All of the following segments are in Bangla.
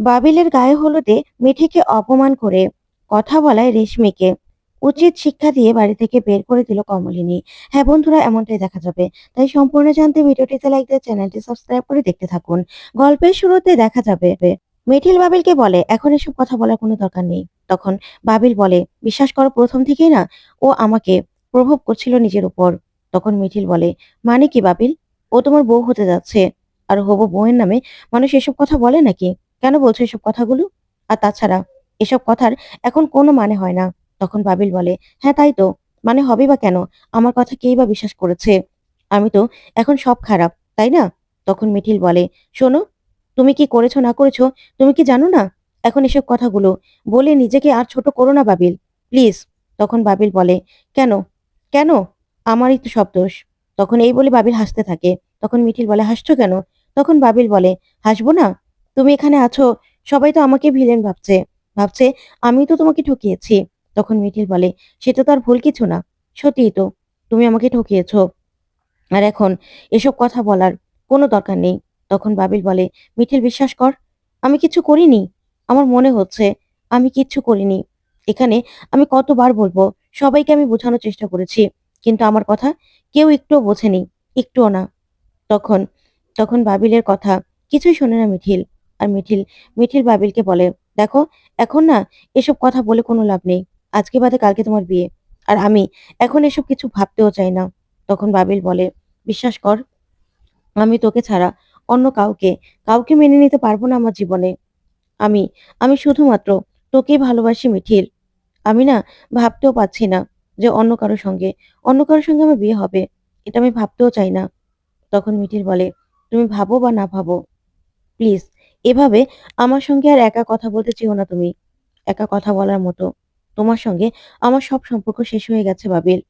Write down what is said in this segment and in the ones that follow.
বাবিলের গায়ে হলুদে মিঠিকে অপমান করে কথা বলায় রেশমিকে। উচিত শিক্ষা দিয়ে বাড়ি থেকে বের করে দিল কমলিনী। হ্যাঁ বন্ধুরা, এমনটাই দেখা যাবে। তাই সম্পূর্ণ জানতে ভিডিওটিতে লাইক দিয়ে চ্যানেলটি সাবস্ক্রাইব করে দেখতে থাকুন। গল্পের শুরুতে দেখা যাবে, মিঠিল বাবিলকে বলে, এখন এসব কথা বলার কোনো দরকার নেই। তখন বাবিল বলে, বিশ্বাস করো, প্রথম থেকেই না, ও আমাকে প্রভাব করছিল নিজের উপর। তখন মিঠিল বলে মানে কি বাবিল? ও তোমার বউ হতে যাচ্ছে। আর হবু বউয়ের নামে মানুষ এসব কথা বলে নাকি? কেন বলছো এসব কথাগুলো? আর তাছাড়া এসব কথার এখন কোনো মানে হয় না। তখন বাবিল বলে হ্যাঁ তাই তো। মানে হবে বা কেন? আমার কথা কেই বা বিশ্বাস করেছে? আমি তো এখন সব খারাপ, তাই না? তখন মিঠিল বলে, শোনো, তুমি কি করেছ না করেছ? তুমি কি জানো না? এখন এসব কথাগুলো বলে নিজেকে আর ছোট করো না বাবিল। প্লিজ। তখন বাবিল বলে, কেন? কেন? আমারই তো সব দোষ। তখন এই বলে বাবিল হাসতে থাকে। তখন মিঠিল বলে, হাসছো কেন? তখন বাবিল বলে, হাসবো না? তুমি এখানে আছো? সবাই তো আমাকে ভিলেন ভাবছে। ভাবছে, আমি তো তোমাকে ঠকিয়েছি। তখন মিঠিল বলে, সেটা তো আর ভুল কিছু না। সত্যিই তো, তুমি আমাকে ঠকিয়েছ। আর এখন এসব কথা বলার কোনো দরকার নেই। তখন বাবিল বলে, মিঠিল, বিশ্বাস কর, আমি কিছু করিনি। আমার মনে হচ্ছে আমি কিচ্ছু করিনি। এখানে আমি কতবার বলব, সবাইকে আমি বোঝানোর চেষ্টা করেছি, কিন্তু আমার কথা কেউ একটুও বোঝেনি, একটুও না। তখন তখন বাবিলের কথা কিছুই শোনে না মিঠিল। আর মিঠিল মিঠিল বাবিলকে বলে, দেখো, এখন না এসব কথা বলে কোনো লাভ নেই। আজকে বাদে কালকে তোমার বিয়ে। আর আমি এখন এসব কিছু ভাবতেও চাই না। তখন বাবিল বলে, বিশ্বাস কর, আমি তোকে ছাড়া অন্য কাউকে কাউকে মেনে নিতে পারব না আমার জীবনে। আমি আমি শুধুমাত্র তোকেই ভালোবাসি মিঠিল। আমি না ভাবতেও পাচ্ছি না যে অন্য কারোর সঙ্গে, অন্য কারোর সঙ্গে আমার বিয়ে হবে। এটা আমি ভাবতেও চাই না। তখন মিঠিল বলে, তুমি ভাবো বা না ভাবো, প্লিজ এভাবে আমার সঙ্গে আর একা কথা বলতে চেও না তুমি। একা কথা বলার মতো। তোমার সঙ্গে আমার সব সম্পর্ক শেষ হয়ে গেছে বাবিল।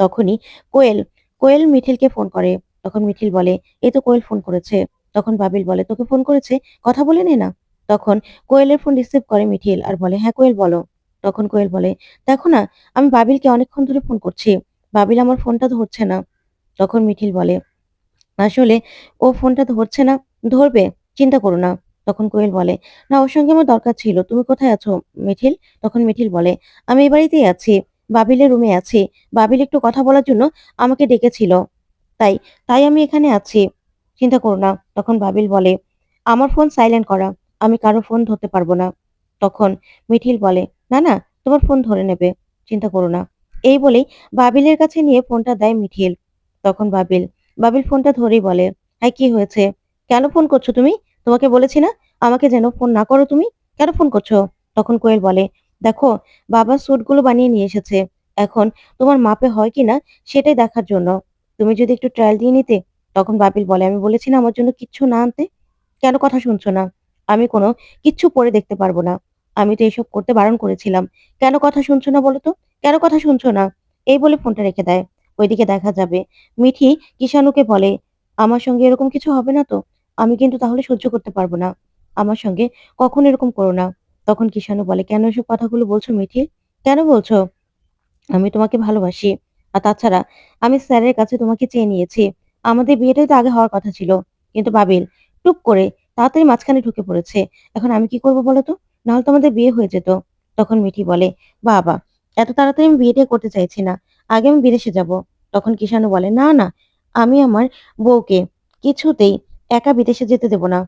তখনই কোয়েল কোয়েল মিঠিলকে ফোন করে। তখন মিঠিল বলে, এ তো কোয়েল ফোন করেছে। তখন বাবিল বলে, তোকে ফোন করেছে? কথা বলে নে না। তখন কোয়েলের ফোন রিসিভ করে মিঠিল আর বলে হ্যাঁ কোয়েল, বলো। তখন কোয়েল বলে, দেখো না, আমি বাবিলকে অনেকক্ষণ ধরে ফোন করছি। বাবিল আমার ফোনটা ধরছে না। তখন মিঠিল বলে, আসলে ও ফোনটা ধরছে না, ধরবে, চিন্তা করো না। তখন কোয়েল বলে, না, ওর সঙ্গে আমার দরকার ছিল। তুমি কোথায় আছো, মিঠিল? তখন মিঠিল বলে, আমি এই বাড়িতেই আছি। বাবিলের রুমে আছি। বাবিল একটু কথা বলার জন্য আমাকে ডেকেছিল। তাই তাই আমি এখানে আছি। চিন্তা করো না। তখন বাবিল বলে, আমার ফোন সাইলেন্ট করা। আমি কারও ফোন ধরতে পারব না। তখন মিঠিল বলে, না না, তোমার ফোন ধরে নেবে। চিন্তা করো না। এই বলেই বাবিলের কাছে নিয়ে ফোনটা দেয় মিঠিল। তখন বাবিল বাবিল ফোনটা ধরেই বলে হ্যাঁ কি হয়েছে? কেন ফোন করছ তুমি? তোমাকে বলেছি না? আমাকে যেন ফোন না করো তুমি। কেন ফোন করছ? তখন কোয়েল বলে, দেখো, বাবা স্যুটগুলো বানিয়ে নিয়ে এসেছে। এখন তোমার মাপে হয় কিনা সেটাই দেখার জন্য। তুমি যদি একটু ট্রায়াল দিয়ে নিতে? তখন বাবিল বলে, আমি বলেছি না আমার জন্য কিচ্ছু না আনতে? কেন কথা শুনছো না? আমি কোনো কিচ্ছু পরে দেখতে পারব না। আমি তো এসব করতে বারণ করেছিলাম। কেন কথা শুনছো না বলো তো? কেন কথা শুনছো না? এই বলে ফোনটা রেখে দেয়। ওইদিকে দেখা যাবে। মিঠি কিষানুকে বলে, আমার সঙ্গে এরকম কিছু হবে না তো? আমি কিন্তু তাহলে সহ্য করতে পারব না। আমার সঙ্গে কখন এরকম করো না। তখন কিষানু বলে, কেন এসব কথাগুলো বলছো মিঠি কেন বলছো? আমি তোমাকে ভালোবাসি। আর তাছাড়া আমি স্যারের কাছে তোমাকে চেয়ে নিয়েছি। আমাদের বিয়েটাই তো আগে হওয়ার কথা ছিল। কিন্তু বাবিল, টুপ করে তাড়াতাড়ি মাঝখানে ঢুকে পড়েছে। এখন আমি কি করব বলো তো? নাহলে তো আমাদের বিয়ে হয়ে যেত। তখন মিঠি বলে, বাবা, এত তাড়াতাড়ি আমি বিয়েটা করতে চাইছি না। আগে আমি বিদেশে যাব। তখন কিষানু বলে, না না, আমি আমার বউকে কিছুতেই একা বিদেশে যেতে দেব না।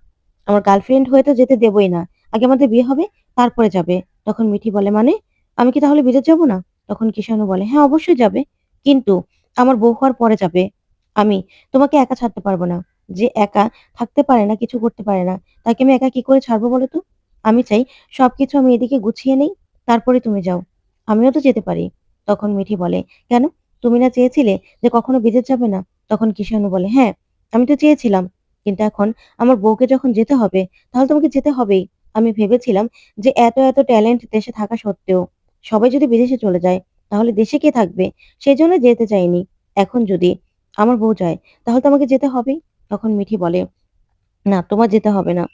আমার গার্লফ্রেন্ড হয়ে তো যেতে দেবই না। আগে আমাদের বিয়ে হবে, তারপরে যাবে। তখন মিঠি বলে মানে আমি কি তাহলে বিদেশ যাব না? তখন কিষানু বলে হ্যাঁ অবশ্যই যাবে। কিন্তু আমার বউ হওয়ার পরে যাবে। আমি তোমাকে একা ছাড়তে পারব না। যে একা থাকতে পারে না, কিছু করতে পারে না, তাকে আমি একা কি করে ছাড়বো বলো তো? আমি চাই সবকিছু আমি এদিকে গুছিয়ে নেই, তারপরে তুমি যাও। আমিও তো যেতে পারি। তখন মিঠি বলে, কেন? তুমি না চেয়েছিলে যে কখনো বিদেশ যাবে না? তখন কিষানু বলে হ্যাঁ আমি তো চেয়েছিলাম। কিন্তু এখন আমার বউকে যখন যেতে হবে, তাহলে তোমাকে যেতে হবেই। আমি ভেবেছিলাম যে এত এত ট্যালেন্ট দেশে থাকা সত্ত্বেও সবাই যদি বিদেশে চলে যায়, তাহলে দেশে কে থাকবে? সেই জন্য যেতে চাইনি। এখন যদি আমার বউ যায়, তাহলে তো আমাকে যেতে হবেই, তখন মিঠি বলে। না, তোমার যেতে হবে না।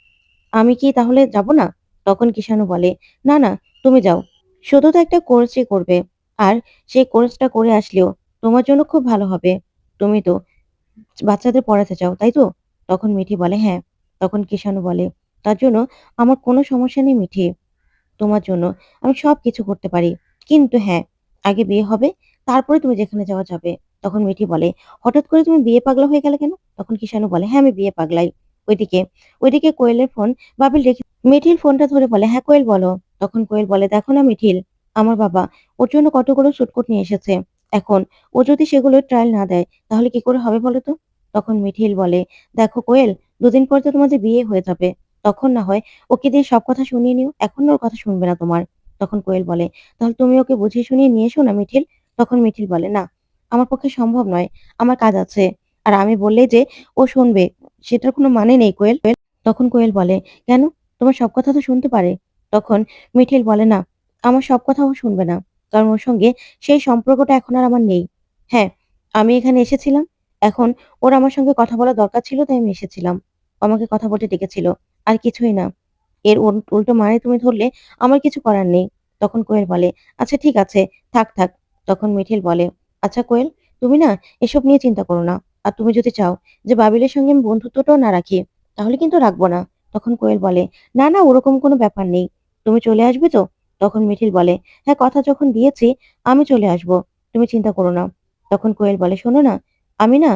আমি কি তাহলে যাব না? তখন কিষানু বলে, না না, তুমি যাও। শুধু তো একটা কোর্সই করবে। আর সেই কোর্সটা করে আসলেও তোমার জন্য খুব ভালো হবে। তুমি তো বাচ্চাদের পড়াতে চাও, তাই তো? তখন মিঠি বলে হ্যাঁ তখন কিষানু বলে তার জন্য আমার কোনো সমস্যা নেই মিঠি। তোমার জন্য আমি সবকিছু করতে পারি। কিন্তু হ্যাঁ, আগে বিয়ে হবে, তারপরে তুমি যেখানে যাওয়া যাবে। তখন মিঠি বলে, "হঠাৎ করে তুমি বিয়ে পাগলা হয়ে গেলে কেন?" তখন কিষাণু বলে, "হ্যাঁ, আমি বিয়ে পাগলাই।" ওইদিকে ওইদিকে কোয়েলের ফোন বাবিল রেখে মিঠিল ফোনটা ধরে বলে, "হ্যাঁ, কোয়েল বলো।" তখন কোয়েল বলে, "দেখো না মিঠিল, আমার বাবা ওর জন্য কতগুলো সুটকোট নিয়ে এসেছে। এখন ও যদি সেগুলোর ট্রায়াল না দেয়, তাহলে কি করে হবে বলো তো?" তখন মিঠিল বলে, "দেখো কোয়েল, দুদিন পর তো তোমাদের বিয়ে হয়ে যাবে। তখন না হয় ওকে দিয়ে সব কথা শুনিয়ে নিও। এখন ওর কথা শুনবে না তোমার। তখন কোয়েল বলে, "তাহলে তুমি ওকে বুঝিয়ে শুনিয়ে নিয়ে এসো না মিঠিল।" তখন মিঠিল বলে, "না, আমার পক্ষে সম্ভব নয়। আমার কাজ আছে। আর আমি বললে যে ও শুনবে, সেটার কোনো মানে নেই কোয়েল।" তখন কোয়েল বলে, "কেন? তোমার সব কথা তো শুনতে পারে।" তখন মিঠিল বলে, "না, আমার সব কথা ও শুনবে না। কারণ ওর সঙ্গে সেই সম্পর্কটা এখন আর আমার নেই। হ্যাঁ, আমি এখানে এসেছিলাম। এখন ওর আমার সঙ্গে কথা বলা দরকার ছিল তাই আমি এসেছিলাম। আমাকে কথা বলতে ডেকেছিল। আর কিছুই না। এর উল্টো মানে তুমি ধরলে আমার কিছু করার নেই। তখন কোয়েল বলে, "আচ্ছা ঠিক আছে, থাক, থাক।" তখন মিঠিল বলে, "আচ্ছা কোয়েল, তুমি না এসব নিয়ে চিন্তা করো না। আর তুমি যদি চাও যে বাবিলের সঙ্গে আমি বন্ধুত্বটাও না রাখি, তাহলে কিন্তু রাখব না।" তখন কোয়েল বলে, "না, না ওরকম কোনো ব্যাপার নেই। তুমি চলে আসবে তো?" তখন মিঠিল বলে, "হ্যাঁ, কথা যখন দিয়েছি আমি চলে আসব। তুমি চিন্তা করো না।" তখন কোয়েল বলে, "শোনো না, আমি না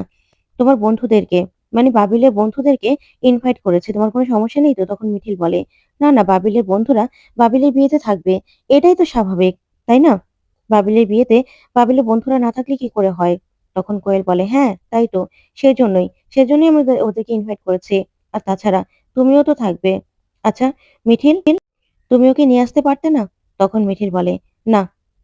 তোমার বন্ধুদেরকে মানে বাবিলের বন্ধুদেরকে ইনভাইট করেছি। তোমার কোনো সমস্যা নেই তো?" তখন মিঠিল বলে, "না, না বাবিলের বন্ধুরা বাবিলের বিয়েতে থাকবে। এটাই তো স্বাভাবিক, তাই না? বাবিলের বিয়েতে বাবিলের বন্ধুরা না থাকলে কি করে হয়?" তখন কোয়েল বলে, "হ্যাঁ, তাই তো। সেজন্যই, সেজন্যই আমি ওদের ওদেরকে ইনভাইট করেছি। আর তাছাড়া তুমিও তো থাকবে। আচ্ছা মিঠিল, তুমি ওকে নিয়ে আসতে পারতে না?" তখন মিঠিল বলে, "না,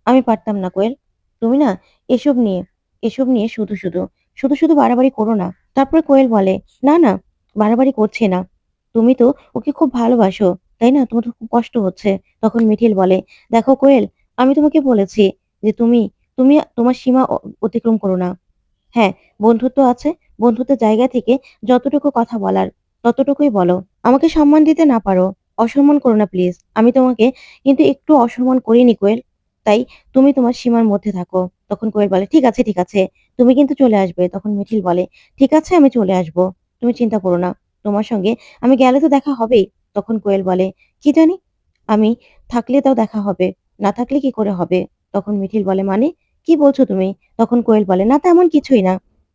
আমি পারতাম না কোয়েল। তুমি না এসব নিয়ে, এসব নিয়ে শুধু, শুধু, শুধু, শুধু বাড়াবাড়ি করো না।" তারপরে কোয়েল বলে, "না, না, বাড়াবাড়ি করছে না। তুমি তো ওকে খুব ভালোবাসো, তাই না? তোমার খুব কষ্ট হচ্ছে।" তখন মিঠিল বলে, "দেখো কোয়েল, আমি তোমাকে বলেছি যে তুমি, তুমি তোমার সীমা অতিক্রম করো না। হ্যাঁ, বন্ধুত্ব আছে। বন্ধুত্বের জায়গা থেকে যতটুকু কথা বলার, ততটুকুই বলো। আমাকে সম্মান দিতে না পারো, অসম্মান করো না প্লিজ। আমি তোমাকে কিন্তু একটু অসম্মান করিনি কোয়েল। তাই তুমি তোমার সীমার মধ্যে থাকো।" তখন কোয়েল বলে, "ঠিক আছে, ঠিক আছে। তুমি কিন্তু চলে আসবে।" তখন মিঠিল বলে, "ঠিক আছে, আমি চলে আসব। তুমি চিন্তা করো না। তোমার সঙ্গে আমি গেলে তো দেখা হবেই।" তখন কোয়েল বলে, "কি জানি? আমি থাকলে তাও দেখা হবে। না থাকলে কি করে হবে?" তখন মিঠিল বলে, "মানে? কি বলছো তুমি?" তখন কোয়েল বলে, "না তেমন কিছুই না।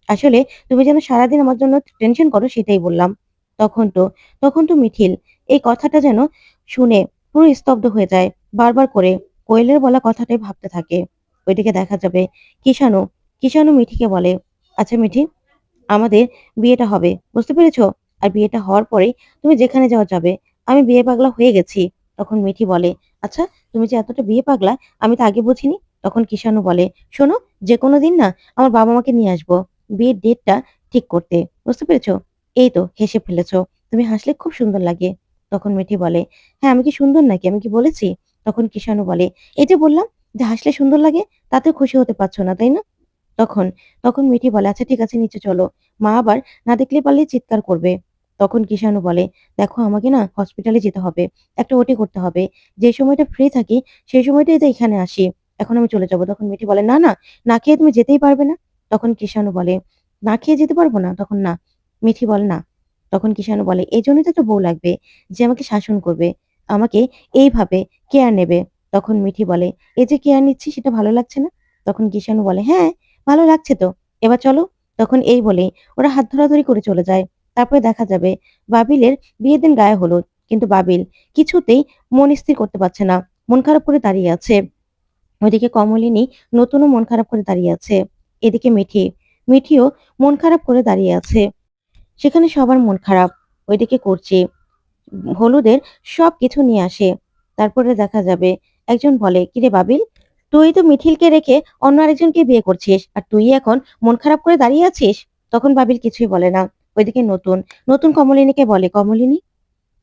আসলে তুমি যেন সারাদিন আমার জন্য টেনশন করো সেটাই বললাম।" তখন তো তখন তো মিঠিল এই কথাটা যেন শুনে পুরো স্তব্ধ হয়ে যায়। বারবার করে কোয়েলের বলা কথাটাই ভাবতে থাকে। ওইদিকে দেখা যাবে কিষাণু, কিষাণু মিঠিকে বলে, "আচ্ছা মিঠি, আমাদের বিয়েটা হবে। বুঝতে পেরেছ? আর বিয়েটা হওয়ার পরেই তুমি যেখানে যাওয়া যাবে। আমি বিয়ে পাগলা হয়ে গেছি।" তখন মিঠি বলে, "আচ্ছা তুমি যে এতটা বিয়ে পাগলা আমি তো আগে বুঝিনি।" তখন কিষাণু বলে, "শোনো, যে কোনো দিন না আমার বাবা-মাকে নিয়ে আসব। বিয়ের ডেটটা ঠিক করতে। বুঝতে পেরেছ? এই তো হেসে ফেলেছ তুমি হাসলে খুব সুন্দর লাগে।" তখন মিঠি বলে, "হ্যাঁ, আমি কি সুন্দর নাকি? আমি কি বলেছি?" তখন কিষাণু বলে, "এই যে বললাম যে হাসলে সুন্দর লাগে, তাতেও খুশি হতে পারছ না, তাই না?" তখন, তখন মিঠি বলে, "আচ্ছা ঠিক আছে নিচে চলো। মা আবার না দেখলে পারলেই চিৎকার করবে।" তখন কিষাণু বলে, "দেখো আমাকে না হসপিটালে যেতে হবে। একটা ওটি করতে হবে। যে সময়টা ফ্রি থাকি সেই সময়টাই তো এখানে আসি। এখন আমি চলে যাব।" তখন মিঠি বলে, "না, না, না খেয়ে তুমি যেতেই পারবে না।" তখন কিষাণু বলে, "না খেয়ে যেতে পারব না?" তখন না। মিঠি বলে, "না।" তখন কিষাণু বলে, এই জন্যই তো একটা বউ লাগবে যে আমাকে শাসন করবে। আমাকে এইভাবে কেয়ার নেবে।" তখন মিঠি বলে, "এই যে কেয়ার নিচ্ছি সেটা ভালো লাগছে না?" তখন কিষাণু বলে, "হ্যাঁ, ভালো লাগছে তো। এবার চলো।" তখন এই বলে ওরা হাত ধরাধরি করে চলে যায়। তারপরে দেখা যাবে বাবিলের বিয়ের দিন গায়ে হলুদ। কিন্তু বাবিল কিছুতেই মন স্থির করতে পারছে না। মন খারাপ করে দাঁড়িয়ে আছে। ওইদিকে কমলিনী নতুনও মন খারাপ করে দাঁড়িয়ে আছে। এদিকে মিঠি, মিঠিও মন খারাপ করে দাঁড়িয়ে আছে। সেখানে সবার মন খারাপ। ওইদিকে করছি হলুদের সব কিছু নিয়ে আসে। তারপরে দেখা যাবে একজন বলে, "কিরে বাবিল, তুই তো মিঠিলকে রেখে অন্য আরেকজনকে বিয়ে করছিস। আর তুই এখন মন খারাপ করে দাঁড়িয়ে আছিস?" তখন বাবিল কিছুই বলে না। ওইদিকে নতুন, নতুন কমলিনীকে বলে, "কমলিনী,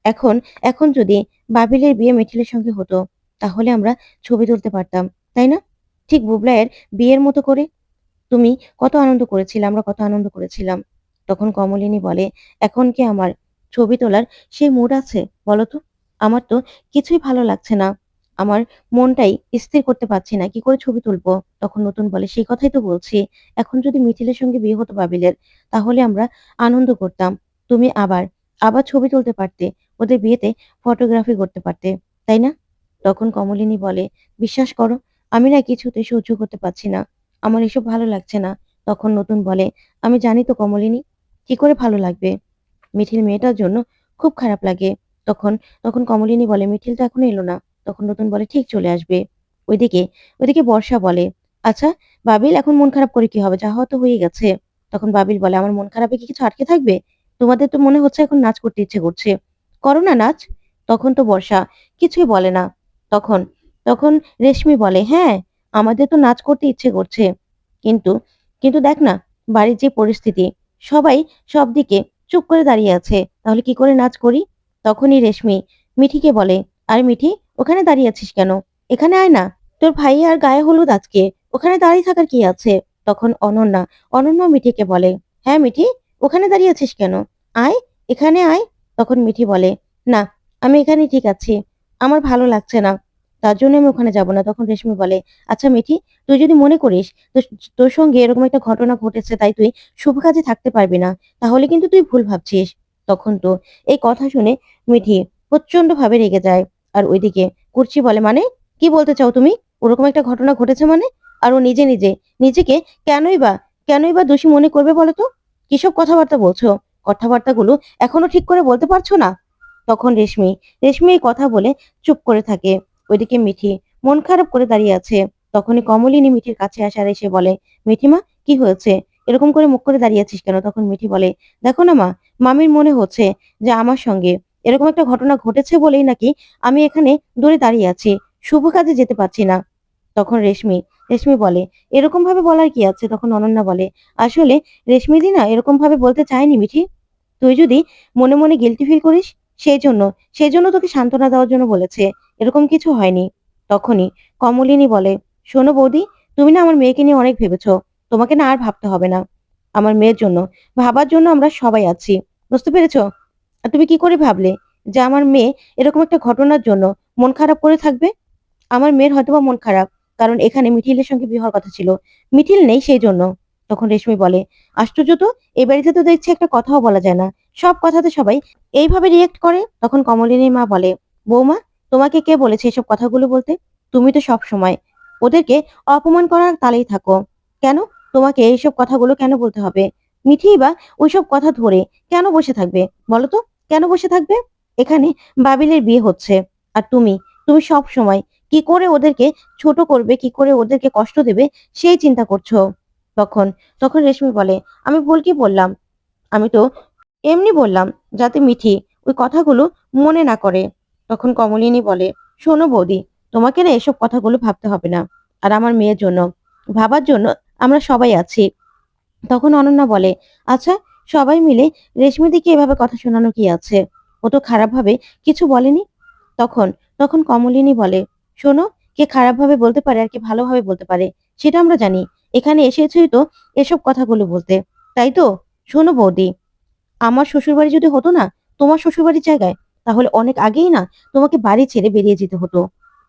এখন, এখন যদি বাবিলের বিয়ে মিঠিলের সঙ্গে হতো, তাহলে আমরা ছবি তুলতে পারতাম। তাই না? ঠিক বুবলাইয়ের বিয়ের মতো করে। তুমি কত আনন্দ করেছিলে, আমরা কত আনন্দ করেছিলাম।" তখন কমলিনী বলে, "এখন কি আমার ছবি তোলার সেই মুড আছে বলো তো? আমার তো কিছুই ভালো লাগছে না। আমার মনটাই স্থির করতে পারছি না। কি করে ছবি তুলবো?" তখন নতুন বলে, "সেই কথাই তো বলছি। এখন যদি মিঠিলের সঙ্গে বিয়ে হতো বাবিলের, তাহলে আমরা আনন্দ করতাম। তুমি আবার, আবার ছবি তুলতে পারতে। ওদের বিয়েতে ফটোগ্রাফি করতে পারতে তাই না তখন কমলিনী বলে বিশ্বাস করো আমি না কিছুতে সহ্য করতে পারছি না আমার এসব ভালো লাগছে না তখন নতুন বলে আমি জানি তো কমলিনী কি করে ভালো লাগবে মিঠিল মেয়েটার জন্য খুব খারাপ লাগে তখন তখন কমলিনী বলে মিঠিল তো এখন এলো না তখন নতুন বলে, ঠিক চলে আসবে। ওইদিকে ওইদিকে বর্ষা বলে আচ্ছা বাবিল, এখন মন খারাপ করে কি হবে? যা হয়তো হয়ে গেছে। তখন বাবিল বলে, আমার মন খারাপে কি কিছু আটকে থাকবে? তোমাদের তো মনে হচ্ছে এখন নাচ করতে ইচ্ছে করছে। করো না নাচ। তখন তো বর্ষা কিছুই বলে না। তখন তখন রেশমি বলে হ্যাঁ আমাদের তো নাচ করতে ইচ্ছে করছে। কিন্তু কিন্তু দেখ না, বাড়ির যে পরিস্থিতি, সবাই সব দিকে চুপ করে দাঁড়িয়ে আছে। তাহলে কি করে নাচ করি? তখনই রেশমি মিঠিকে বলে, আরে মিঠি ওখানে দাঁড়িয়ে আছিস কেন? এখানে আয় না। তোর ভাই আর গায়ে হলুদ আজকে। ওখানে দাঁড়িয়ে থাকার কি আছে? তখন অনন্যা, অনন্য মিঠিকে বলে হ্যাঁ মিঠি, ওখানে দাঁড়িয়ে আছিস কেন? আয়, এখানে আয়। তখন মিঠি বলে, না, আমি এখানে ঠিক আছি। আমার ভালো লাগছে না। তার জন্য আমি ওখানে যাব না। তখন রেশমি বলে আচ্ছা মিঠি, তুই যদি মনে করিস, তোর সঙ্গে এরকম একটা ঘটনা ঘটেছে, তাই তুই শুভ কাজে থাকতে পারবি না, তাহলে কিন্তু তুই ভুল ভাবছিস। তখন তো এই কথা শুনে মিঠি প্রচণ্ড ভাবে রেগে যায়। আর ওইদিকে কুর্চি বলে মানে কি বলতে চাও তুমি? ওরকম একটা ঘটনা ঘটেছে মানে? আর ও নিজে নিজে, নিজেকে কেনই বা কেনই বা দোষী মনে করবে বলো তো? কিসব কথাবার্তা বলছো? কথাবার্তাগুলো এখনও ঠিক করে বলতে পারছ না? তখন রেশমি রেশমি এই কথা বলে চুপ করে থাকে। ওইদিকে মিঠি মন খারাপ করে দাঁড়িয়ে আছে। তখনই কমলিনী মিঠির কাছে আসার এসে বলে, মিঠিমা, কি হয়েছে? এরকম করে মুখ করে দাঁড়িয়ে আছিস কেন? তখন মিঠি বলে, দেখো না মা, মামির মনে হচ্ছে যে আমার সঙ্গে এরকম একটা ঘটনা ঘটেছে বলেই নাকি আমি এখানে দূরে দাঁড়িয়ে আছি, শুভ কাজে যেতে পারছি না। তখন রেশমি রেশমি বলে, এরকম ভাবে বলার কি আছে? তখন অনন্যা বলে, আসলে রেশমি দি না এরকম ভাবে বলতে চায়নি মিঠি। তুই যদি মনে মনে গিলটি ফিল করিস সেই জন্য সেই জন্য তোকে সান্ত্বনা দেওয়ার জন্য বলেছে, এরকম কিছু হয়নি। তখনই কমলিনী বলে, শোনো বৌদি, তুমি না আমার মেয়েকে নিয়ে অনেক ভেবেছো, তোমাকে না আর ভাবতে হবে না। আমার মেয়ের জন্য, ভাবার জন্য আমরা সবাই আছি, বুঝতে পেরেছ? আর তুমি কি করে ভাবলে যে আমার মেয়ে এরকম একটা ঘটনার জন্য মন খারাপ করে থাকবে? আমার মেয়ের হয়তোবা মন খারাপ, কারণ এখানে মিঠিলের সঙ্গে বিয়ে হওয়ার কথা ছিল। মিঠিল নেই সেই জন্য। তখন রেশমি বলে, আশ্চর্য তো এই বাড়িতে তো দেখছি একটা কথাও বলা যায় না। সব কথাতে সবাই এইভাবে রিয়েক্ট করে? তখন কমলিনীর মা বলে, বৌমা, তোমাকে কে বলেছে এসব কথাগুলো বলতে? তুমি তো সব সময় ওদেরকে অপমান করার তালেই থাকো। কেন? তোমাকে এইসব কথাগুলো কেন বলতে হবে? মিঠি বা ওইসব কথা ধরে কেন বসে থাকবে? বলো তো। কেন বসে থাকবে? এখানে বাবিলের বিয়ে হচ্ছে। আর তুমি তুমি সব সময় কি করে ওদেরকে ছোট করবে, কি করে ওদেরকে কষ্ট দেবে, সেই চিন্তা করছ। তখন তখন রেশমি বলে, আমি ভুল কি বললাম? আমি তো এমনি বললাম, যাতে মিঠি ওই কথাগুলো মনে না করে। তখন কমলিনী বলে, শোনো বৌদি, তোমাকে না এসব কথাগুলো ভাবতে হবে না। আর আমার মেয়ের জন্য, ভাবার জন্য আমরা সবাই আছি। তখন অনন্যা বলে আচ্ছা সবাই মিলে রেশমি দিকে এভাবে কথা শোনানো কি আছে? ও তো খারাপভাবে কিছু বলেনি? তখন তখন কমলিনী বলে, শোনো, কে খারাপভাবে বলতে পারে আর কে ভালোভাবে বলতে পারে, সেটা আমরা জানি। এখানে এসেছই তো এসব কথাগুলো বলতে। তাই তো? শোনো বৌদি, আমার শ্বশুরবাড়ি যদি হতো না, তোমার শ্বশুরবাড়ির জায়গায়, তাহলে অনেক আগেই না তোমাকে বাড়ি ছেড়ে বেরিয়ে যেতে হতো।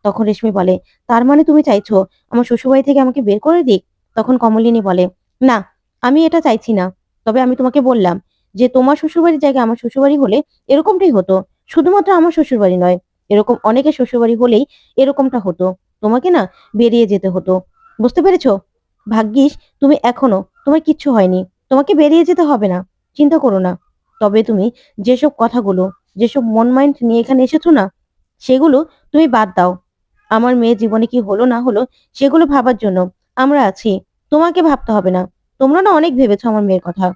তখন রেশমি বলে, তার মানে তুমি চাইছো আমার শ্বশুরবাড়ি থেকে আমাকে বের করে দিক? তখন কমলিনী বলে, না, আমি এটা চাইছি না। তবে আমি তোমাকে বললাম যে তোমার শ্বশুরবাড়ির জায়গায় আমার শ্বশুরবাড়ি হলে এরকমটাই হতো। শুধুমাত্র আমার শ্বশুরবাড়ি নয়, এরকম অনেকের শ্বশুরবাড়ি হলেই এরকমটা হতো। তোমাকে না বেরিয়ে যেতে হতো। বুঝতে পেরেছ? ভাগ্যিস তুমি এখনও তোমার কিচ্ছু হয়নি। তোমাকে বেরিয়ে যেতে হবে না, চিন্তা করো না। তবে তুমি যেসব কথাগুলো, যেসব মন মাইন্ড নিয়ে এখানে এসেছ না, সেগুলো তুমি বাদ দাও। আমার মেয়ে জীবনে কি হলো না হলো, সেগুলো ভাবার জন্য আমরা আছি। তোমাকে ভাবতে হবে না। তোমরা না অনেক ভেবেছো আমার মেয়ের কথা।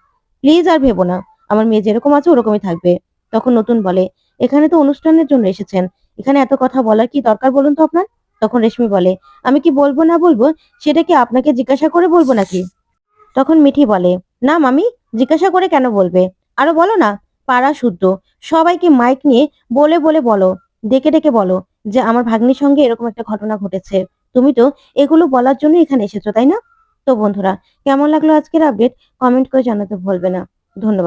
প্লিজ আর ভেবো না। আমার মেয়ে যেরকম আছে ওরকমই থাকবে। তখন নতুন বলে, এখানে তো অনুষ্ঠানের জন্য এসেছেন। এখানে এত কথা বলার কি দরকার বলুন তো আপনার? তখন রেশমি বলে, আমি কি বলব না বলব? সেটা কি আপনাকে জিজ্ঞাসা করে বলব নাকি? তখন মিঠি বলে, না মামি, জিজ্ঞাসা করে কেন বলবে? আরও বলো না, পাড়া শুদ্ধ। সবাইকে মাইক নিয়ে বলে বলে বলো, ডেকে ডেকে বলো যে আমার ভাগ্নির সঙ্গে এরকম একটা ঘটনা ঘটেছে। তুমি তো এগুলো বলার জন্য এখানে এসেছ, তাই না? তো বন্ধুরা কেমন লাগল আজকের আপডেট কমেন্ট করে জানাতে ভুলবে না। ধন্যবাদ।